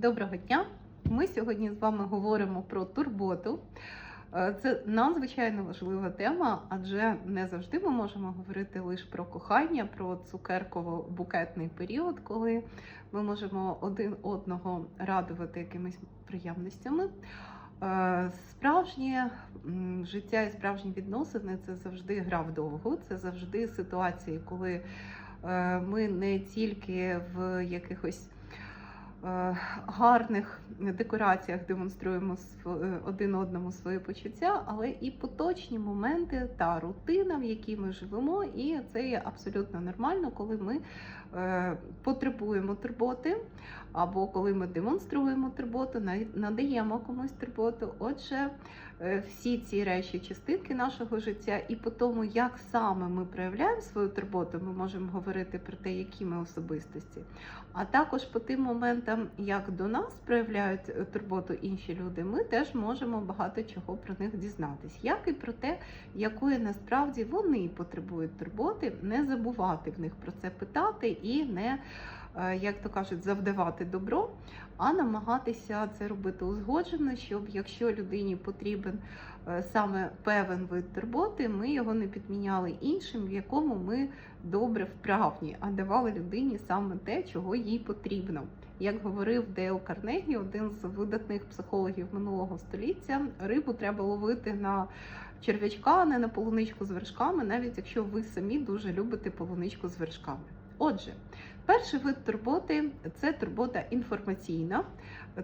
Доброго дня! Ми сьогодні з вами говоримо про турботу. Е, Це надзвичайно важлива тема, адже не завжди ми можемо говорити лише про кохання, про цукерково-букетний період, коли ми можемо один одного радувати якимись приємностями. Е, Справжнє життя і справжні відносини це завжди гра вдовгу, це завжди ситуації, коли е, ми не тільки в якихось гарних декораціях демонструємо е, один одному свої почуття, але і поточні моменти та рутина, в якій ми живемо, і це є абсолютно нормально, коли ми е, потребуємо турботи, або коли ми демонструємо турботу, надаємо комусь турботу. Отже, е, всі ці речі, частинки нашого життя, і по тому, як саме ми проявляємо свою турботу, ми можемо говорити про те, які ми особистості. А також по тим моментам, як до нас проявляють е, турботу інші люди, ми теж можемо багато чого про них дізнатись, як і про те, якої насправді вони потребують турботи, не забувати в них про це питати і не, е, як то кажуть, завдавати добро, а намагатися це робити узгоджено, щоб якщо людині потрібен е, саме певен вид турботи, ми його не підміняли іншим, в якому ми добре вправні, а давали людині саме те, чого їй потрібно. Як говорив Дейл Карнегі, один з видатних психологів минулого століття, рибу треба ловити на черв'ячка, а не на полуничку з вершками, навіть якщо ви самі дуже любите полуничку з вершками. Отже, перший вид турботи це турбота інформаційна.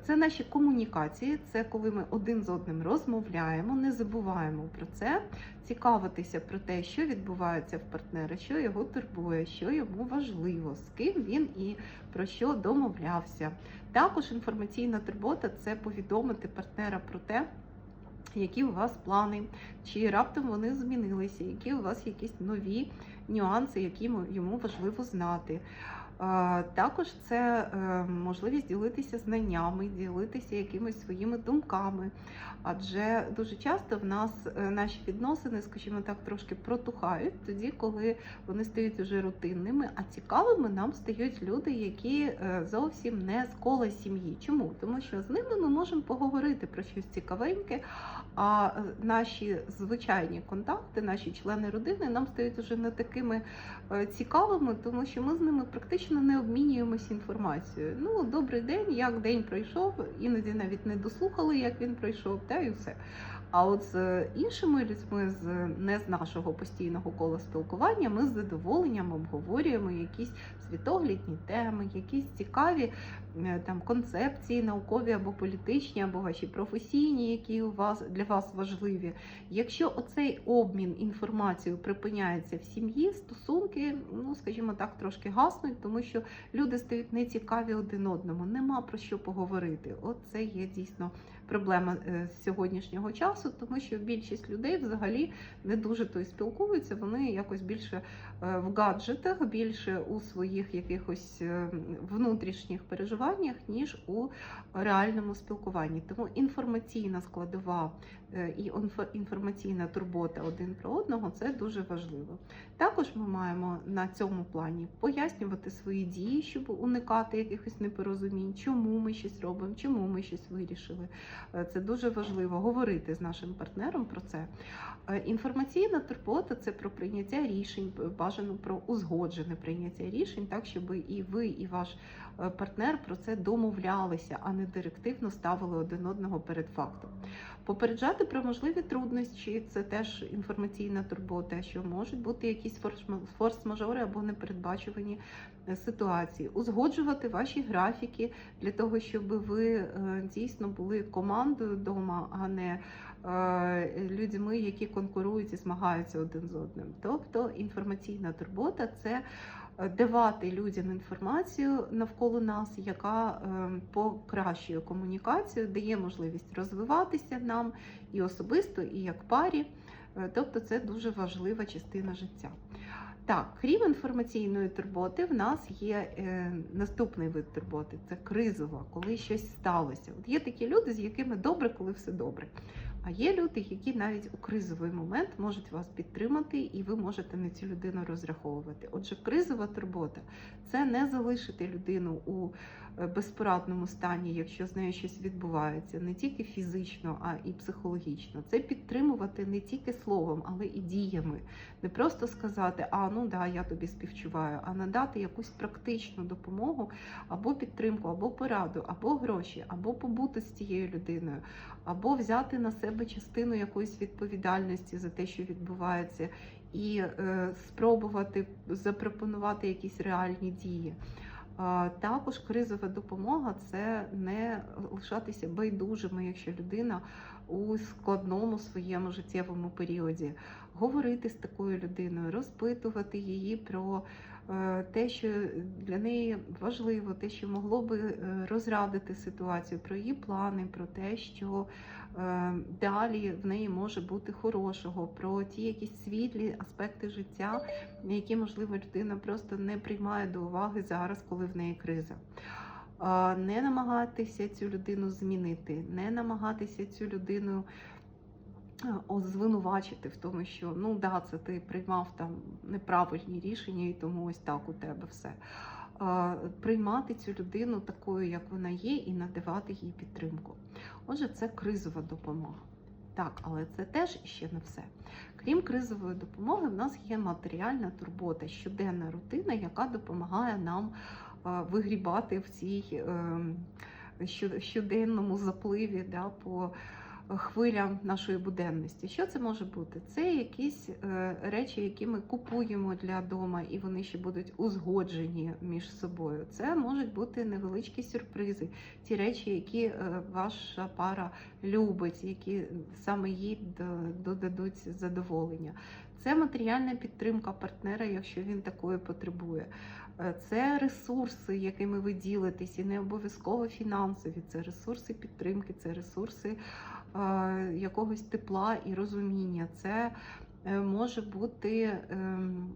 Це наші комунікації, це коли ми один з одним розмовляємо, не забуваємо про це, цікавитися про те, що відбувається в партнера, що його турбує, що йому важливо, з ким він і про що домовлявся. Також інформаційна турбота це повідомити партнера про те, які у вас плани, чи раптом вони змінилися, які у вас якісь нові нюанси, які йому- важливо знати. Також це е, можливість ділитися знаннями, ділитися якимись своїми думками. Адже дуже часто в нас е, наші відносини, скажімо так, трошки протухають тоді, коли вони стають уже рутинними, а цікавими нам стають люди, які е, зовсім не з кола сім'ї. Чому? Тому що з ними ми можемо поговорити про щось цікавеньке, а е, наші звичайні контакти, наші члени родини нам стають уже не такими цікавими, тому що ми з ними практично не обмінюємося інформацією. Ну, добрий день, як день пройшов, іноді навіть не дослухали, як він пройшов, та і все. А от з іншими людьми, з не з нашого постійного кола спілкування, ми з задоволенням обговорюємо якісь світоглядні теми, якісь цікаві е, там концепції, наукові або політичні, або ваші професійні, які у вас для вас важливі. Якщо оцей обмін інформацією припиняється в сім'ї, стосунки, ну скажімо так, трошки гаснуть, тому що люди стають нецікаві один одному, нема про що поговорити. От є дійсно проблема е, сьогоднішнього часу, тому що більшість людей взагалі не дуже то спілкуються. Вони якось більше е, в гаджетах, більше у своїх якихось е, внутрішніх переживаннях, ніж у реальному спілкуванні. Тому інформаційна складова і інфо- інформаційна турбота один про одного це дуже важливо. Також ми маємо на цьому плані пояснювати свої дії, щоб уникати якихось непорозумінь, чому ми щось робимо, чому ми щось вирішили. Е, Це дуже важливо говорити з нашим партнером про це. Е, Інформаційна турбота це про прийняття рішень, бажано про узгоджене прийняття рішень, так щоб і ви, і ваш партнер про це домовлялися, а не директивно ставили один одного перед фактом. Попереджати про можливі труднощі це теж інформаційна турбота, що можуть бути якісь форс- форс-мажори або непередбачувані е, ситуації, узгоджувати ваші графіки для того, щоб ви е, дійсно були командою вдома, а не е, людьми, які конкурують і змагаються один з одним. Тобто інформаційна турбота це е, давати людям інформацію навколо нас, яка е, покращує комунікацію, дає можливість розвиватися нам і особисто, і як парі. Е, Тобто це дуже важлива частина життя. Так, крім інформаційної турботи, в нас є е, наступний вид турботи це кризова, коли щось сталося. От є такі люди, з якими добре, коли все добре. А є люди, які навіть у кризовий момент можуть вас підтримати, і ви можете на цю людину розраховувати. Отже, кризова турбота це не залишити людину у безпорадному стані, якщо з нею щось відбувається, не тільки фізично, а і психологічно. Це підтримувати не тільки словом, але і діями. Не просто сказати, а ну да, я тобі співчуваю, а надати якусь практичну допомогу або підтримку, або пораду, або гроші, або побути з цією людиною, або взяти на себе частину якоїсь відповідальності за те, що відбувається, і е, спробувати запропонувати якісь реальні дії. Також кризова допомога це не лишатися байдужими, якщо людина у складному своєму життєвому періоді. Говорити з такою людиною, розпитувати її про е, те, що для неї важливо, те, що могло би е, розрадити ситуацію, про її плани, про те, що далі в неї може бути хорошого, про ті якісь світлі аспекти життя, які, можливо, людина просто не приймає до уваги зараз, коли в неї криза. Не намагатися цю людину змінити, не намагатися цю людину е, звинувачити в тому, що ну да, це ти приймав там неправильні рішення, і тому ось так у тебе все. Приймати цю людину такою, як вона є, і надавати їй підтримку. Отже, це кризова допомога. Так, але це теж ще не все. Крім кризової допомоги, в нас є матеріальна турбота, щоденна рутина, яка допомагає нам вигрібати в цій е, щоденному запливі да, по хвилям нашої буденності. Що це може бути? Це якісь е, речі, які ми купуємо для дома, і вони ще будуть узгоджені між собою. Це можуть бути невеличкі сюрпризи, ті речі, які е, ваша пара любить, які саме їй додадуть задоволення. Це матеріальна підтримка партнера, якщо він такої потребує. Е, Це ресурси, якими ви ділитесь, і не обов'язково фінансові. Це ресурси підтримки, це ресурси якогось тепла і розуміння. Це е, може бути ем,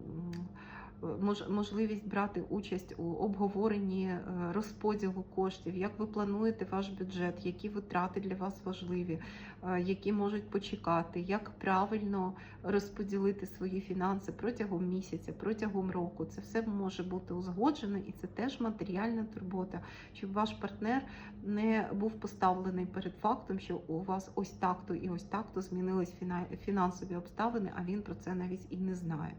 можливість брати участь у обговоренні е, розподілу коштів, як ви плануєте ваш бюджет, які витрати для вас важливі, е, які можуть почекати, як правильно розподілити свої фінанси протягом місяця, протягом року. Це все може бути узгоджено, і це теж матеріальна турбота, щоб ваш партнер не був поставлений перед фактом, що у вас ось так-то і ось так-то змінились фінансові обставини, а він про це навіть і не знає.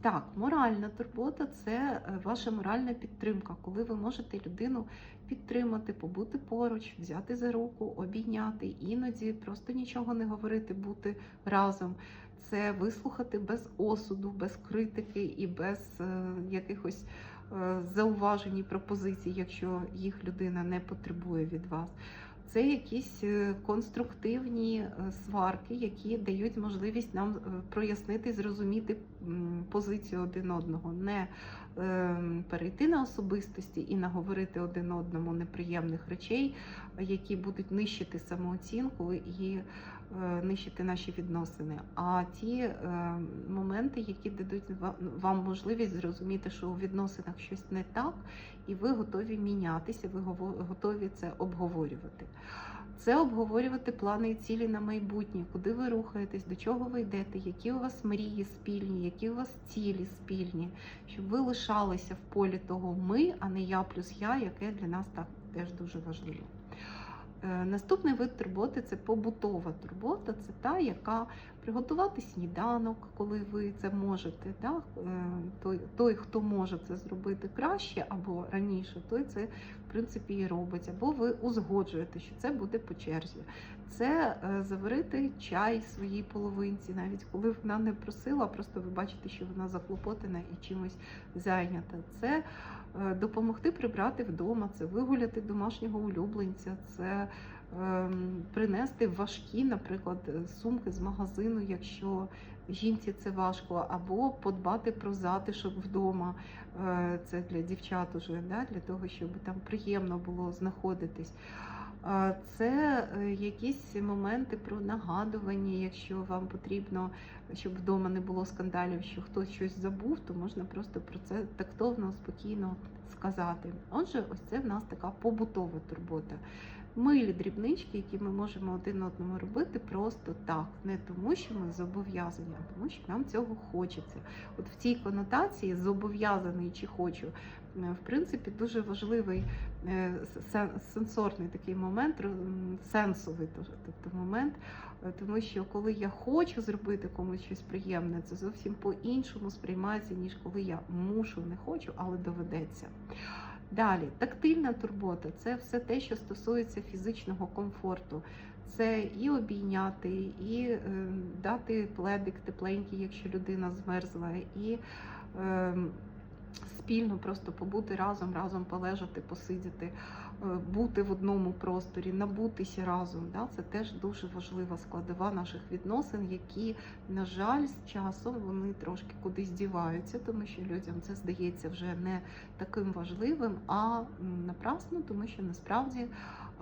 Так, моральна турбота це е, ваша моральна підтримка, коли ви можете людину підтримати, побути поруч, взяти за руку, обійняти, іноді просто нічого не говорити, бути разом. Це вислухати без осуду, без критики і без е, якихось е, зауважень і пропозицій, якщо їх людина не потребує від вас. Це якісь е, конструктивні е, сварки, які дають можливість нам е, прояснити, зрозуміти позицію один одного, не е, перейти на особистості і наговорити один одному неприємних речей, які будуть нищити самооцінку і нищити наші відносини. А ті е, моменти, які дадуть ва- вам можливість зрозуміти, що у відносинах щось не так, і ви готові мінятися, ви готові це обговорювати. Це обговорювати плани і цілі на майбутнє, куди ви рухаєтесь, до чого ви йдете, які у вас мрії спільні, які у вас цілі спільні, щоб ви лишалися в полі того ми, а не я плюс я, яке для нас так теж дуже важливо. Е, Наступний вид турботи це побутова турбота, це та, яка приготувати сніданок, коли ви це можете. Да? Е, Той, той, хто може це зробити краще або раніше, той це в принципі і робить. Або ви узгоджуєте, що це буде по черзі. Це е, заварити чай своїй половинці, навіть коли вона не просила, просто ви бачите, що вона заклопотана і чимось зайнята. Це допомогти прибрати вдома, це вигуляти домашнього улюбленця, це ем, принести важкі, наприклад, е, сумки з магазину, якщо жінці це важко, або подбати про затишок вдома. Е, Це для дівчат уже, да, для того, щоб там приємно було знаходитись. Це е, якісь моменти про нагадування, якщо вам потрібно, щоб вдома не було скандалів, що хтось щось забув, то можна просто про це тактовно, спокійно сказати. Отже, ось це в нас така побутова турбота. Милі дрібнички, які ми можемо один одному робити просто так, не тому, що ми зобов'язані, а тому, що нам цього хочеться. От в цій конотації зобов'язаний чи хочу, в принципі, дуже важливий е, сенсорний такий момент, сенсовий тобто момент, е, тому що коли я хочу зробити комусь щось приємне, це зовсім по-іншому сприймається, ніж коли я мушу, не хочу, але доведеться. Далі, тактильна турбота це все те, що стосується фізичного комфорту. Це і обійняти, і е, дати пледик тепленький, якщо людина змерзла, і е, спільно просто побути разом, разом полежати, посидіти, е, бути в одному просторі, набутися разом. Да? Це теж дуже важлива складова наших відносин, які, на жаль, з часом вони трошки кудись діваються, тому що людям це здається вже не таким важливим, а напрасно, тому що насправді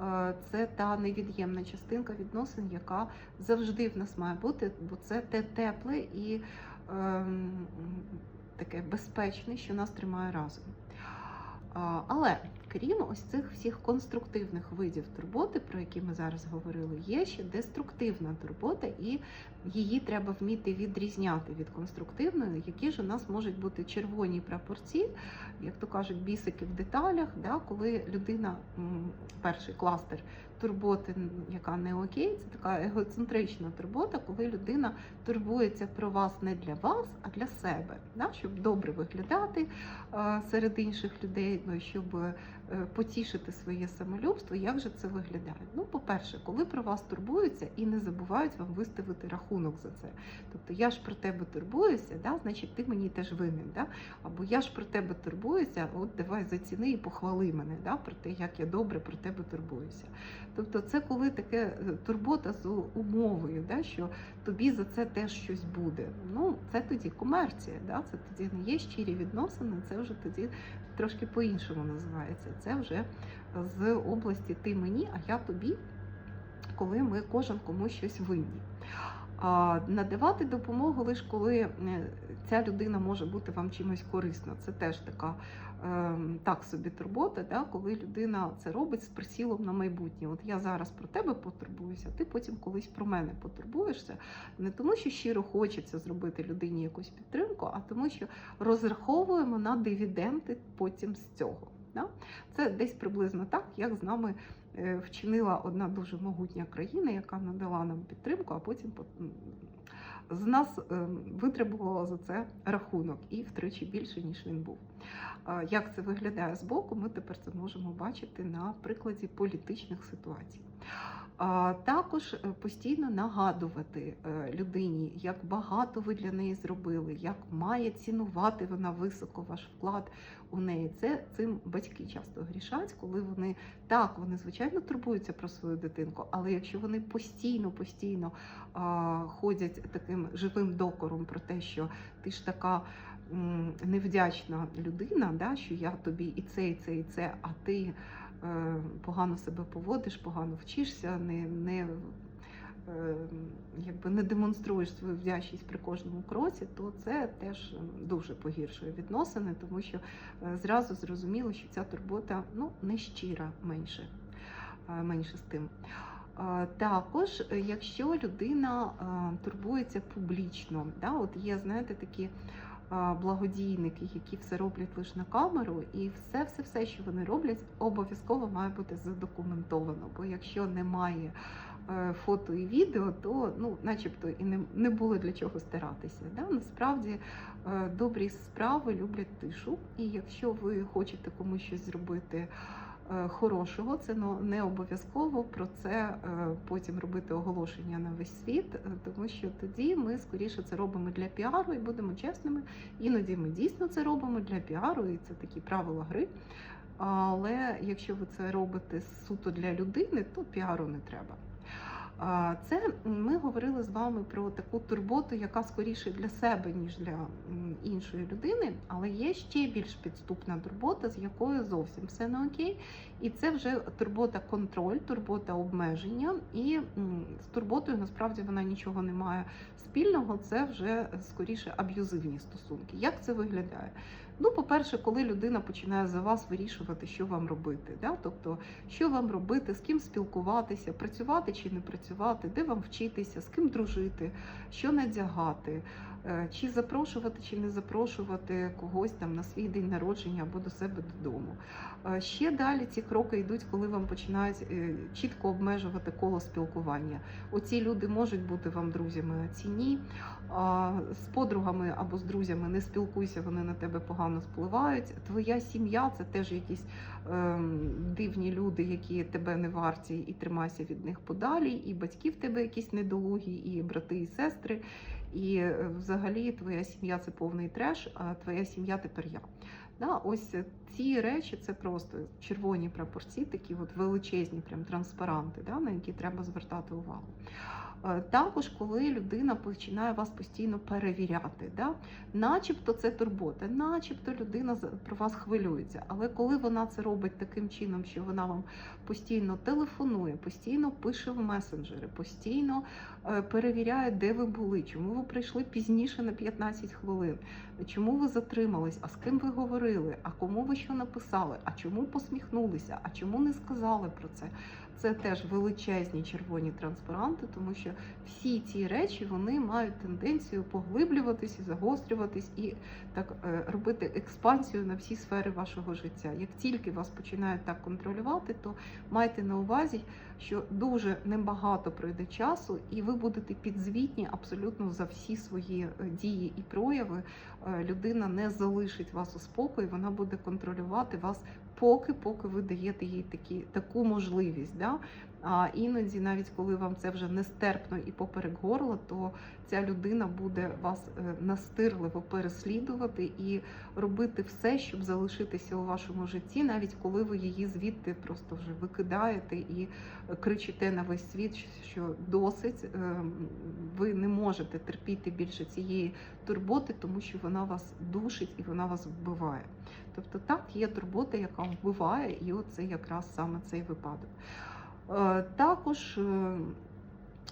е, це та невід'ємна частинка відносин, яка завжди в нас має бути, бо це те тепле і ем, таке безпечне, що нас тримає разом. Але крім ось цих всіх конструктивних видів турботи, про які ми зараз говорили, є ще деструктивна турбота, і її треба вміти відрізняти від конструктивної, які ж у нас можуть бути червоні прапорці, як то кажуть, бісики в деталях, да, коли людина, перший кластер турботи, яка не окей, це така егоцентрична турбота, коли людина турбується про вас не для вас, а для себе, да, щоб добре виглядати е, серед інших людей, ну, щоб е, потішити своє самолюбство. Як же це виглядає? Ну, по-перше, коли про вас турбуються і не забувають вам виставити рахунок за це. Тобто я ж про тебе турбуюся, да, значить ти мені теж винен. Да? Або я ж про тебе турбуюся, от давай заціни і похвали мене да, про те, як я добре про тебе турбуюся. Тобто, це коли таке е, турбота з умовою, да, що тобі за це теж щось буде. Ну, це тоді комерція, да, це тоді не є щирі відносини, це вже тоді трошки по-іншому називається. Це вже з області ти мені, а я тобі, коли ми кожен комусь щось винні. Надавати допомогу лише коли е, ця людина може бути вам чимось корисна. Це теж така так собі турбота, да, коли людина це робить з присілом на майбутнє. От я зараз про тебе потурбуюся, ти потім колись про мене потурбуєшся. Не тому, що щиро хочеться зробити людині якусь підтримку, а тому, що розраховуємо на дивіденди потім з цього. Да? Це десь приблизно так, як з нами е, вчинила одна дуже могутня країна, яка надала нам підтримку, а потім з нас витребувало витребувала за це рахунок і втричі більше, ніж він був. Як це виглядає з боку, ми тепер це можемо бачити на прикладі політичних ситуацій. Також е, постійно нагадувати е, людині, як багато ви для неї зробили, як має цінувати вона високо ваш вклад у неї. Це цим батьки часто грішать, коли вони так, вони звичайно турбуються про свою дитинку, але якщо вони постійно, постійно ходять таким живим докором про те, що ти ж така невдячна людина, да, що я тобі і це, і це, і це, а ти погано себе поводиш, погано вчишся, не, не, е, якби не демонструєш свою вдячність при кожному кроці, то це теж дуже погіршує відносини, тому що е, зразу зрозуміло, що ця турбота ну, не щира менше, е, менше з тим. Е, Також, е, якщо людина е, турбується публічно, да, от є, знаєте, такі благодійники, які все роблять лише на камеру, і все, все, все, що вони роблять, обов'язково має бути задокументовано. Бо якщо немає е, фото і відео, то ну, начебто і не, не було для чого старатися. Да? Насправді е, добрі справи люблять тишу, і якщо ви хочете комусь щось зробити. Е, Хорошого, це ну, не обов'язково про це е, потім робити оголошення на весь світ, е, тому що тоді ми скоріше це робимо для піару і будемо чесними. Іноді ми дійсно це робимо для піару, і це такі правила гри. Але якщо ви це робите суто для людини, то піару не треба. Це ми говорили з вами про таку турботу, яка скоріше для себе, ніж для іншої людини, але є ще більш підступна турбота, з якою зовсім все не окей. І це вже турбота контроль, турбота обмеження. І з турботою насправді вона нічого не має спільного. Це вже скоріше аб'юзивні стосунки. Як це виглядає? Ну, по-перше, коли людина починає за вас вирішувати, що вам робити, да? тобто, що вам робити, з ким спілкуватися, працювати чи не працювати, де вам вчитися, з ким дружити, що надягати, чи запрошувати, чи не запрошувати когось там на свій день народження або до себе додому. Е, Ще далі ці кроки йдуть, коли вам починають е, чітко обмежувати коло спілкування. Оці люди можуть бути вам друзями, а ці ні. З подругами або з друзями не спілкуйся, вони на тебе погано впливають. Твоя сім'я це теж якісь ем, дивні люди, які тебе не варті, і тримайся від них подалі. І батьки в тебе якісь недолугі, і брати, і сестри. І е, взагалі твоя сім'я це повний треш, а твоя сім'я тепер я. Да, ось ці речі це просто червоні прапорці, такі от величезні, прям транспаранти, да, на які треба звертати увагу. Е, Також, коли людина починає вас постійно перевіряти, да? начебто це турбота, начебто людина про вас хвилюється. Але коли вона це робить таким чином, що вона вам постійно телефонує, постійно пише в месенджери, постійно е, перевіряє, де ви були, чому ви прийшли пізніше на 15 хвилин, чому ви затримались, а з ким ви говорили, а кому ви що написали, а чому посміхнулися, а чому не сказали про це. Це теж величезні червоні транспаранти, тому що всі ці речі вони мають тенденцію поглиблюватись загострюватись і так е, робити експансію на всі сфери вашого життя. Як тільки вас починають так контролювати, то майте на увазі, що дуже небагато пройде часу, і ви будете підзвітні абсолютно за всі свої е, дії і прояви. Е, Людина не залишить вас у спокої, вона буде контролювати вас поки, поки ви даєте їй такі, таку можливість. Да? А іноді, навіть коли вам це вже нестерпно і поперек горла, то ця людина буде вас е, настирливо переслідувати і робити все, щоб залишитися у вашому житті, навіть коли ви її звідти просто вже викидаєте і кричите на весь світ, що досить, е, ви не можете терпіти більше цієї турботи, тому що вона вас душить і вона вас вбиває. Тобто так, є турбота, яка вбиває, і оце якраз саме цей випадок. Е, Також е,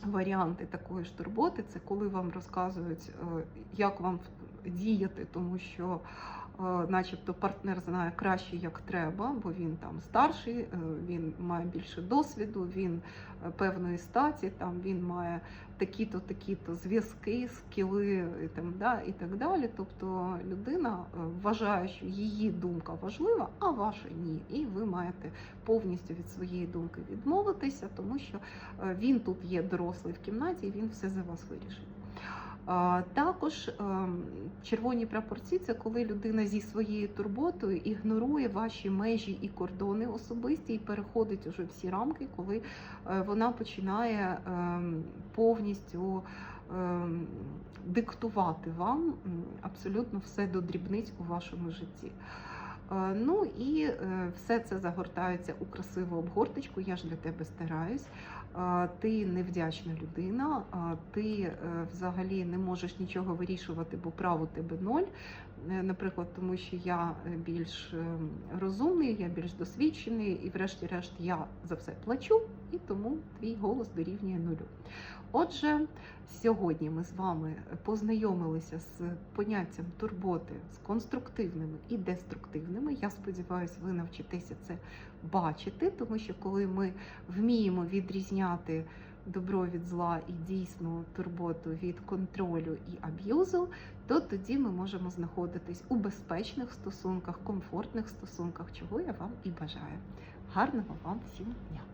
варіанти такої ж турботи це коли вам розказують, е, як вам діяти, тому що начебто партнер знає краще, як треба, бо він там старший, е, він має більше досвіду, він е, певної статі, там він має такі-то, такі-то зв'язки, скіли і там, да, і так далі. Тобто людина е, вважає, що її думка важлива, а ваша ні. І ви маєте повністю від своєї думки відмовитися, тому що е, він тут є дорослий в кімнаті, і він все за вас вирішить. Також ем, червоні прапорці це коли людина зі своєю турботою ігнорує ваші межі і кордони особисті і переходить уже всі рамки, коли е, вона починає ем, повністю ем, диктувати вам абсолютно все до дрібниць у вашому житті. Е, Ну і е, все це загортається у красиву обгорточку. Я ж для тебе стараюсь. Ти невдячна людина, ти е, взагалі не можеш нічого вирішувати, бо право тебе ноль. Е, Наприклад, тому що я е, більш е, розумний, я більш досвідчений, і, врешті-решт, я за все плачу, і тому твій голос дорівнює нулю. Отже, сьогодні ми з вами познайомилися з поняттям турботи з конструктивними і деструктивними. Я сподіваюся, ви навчитеся це бачити, тому що коли ми вміємо відрізняти добро від зла і дійсну турботу від контролю і аб'юзу, то тоді ми можемо знаходитись у безпечних стосунках, комфортних стосунках, чого я вам і бажаю. Гарного вам всім дня!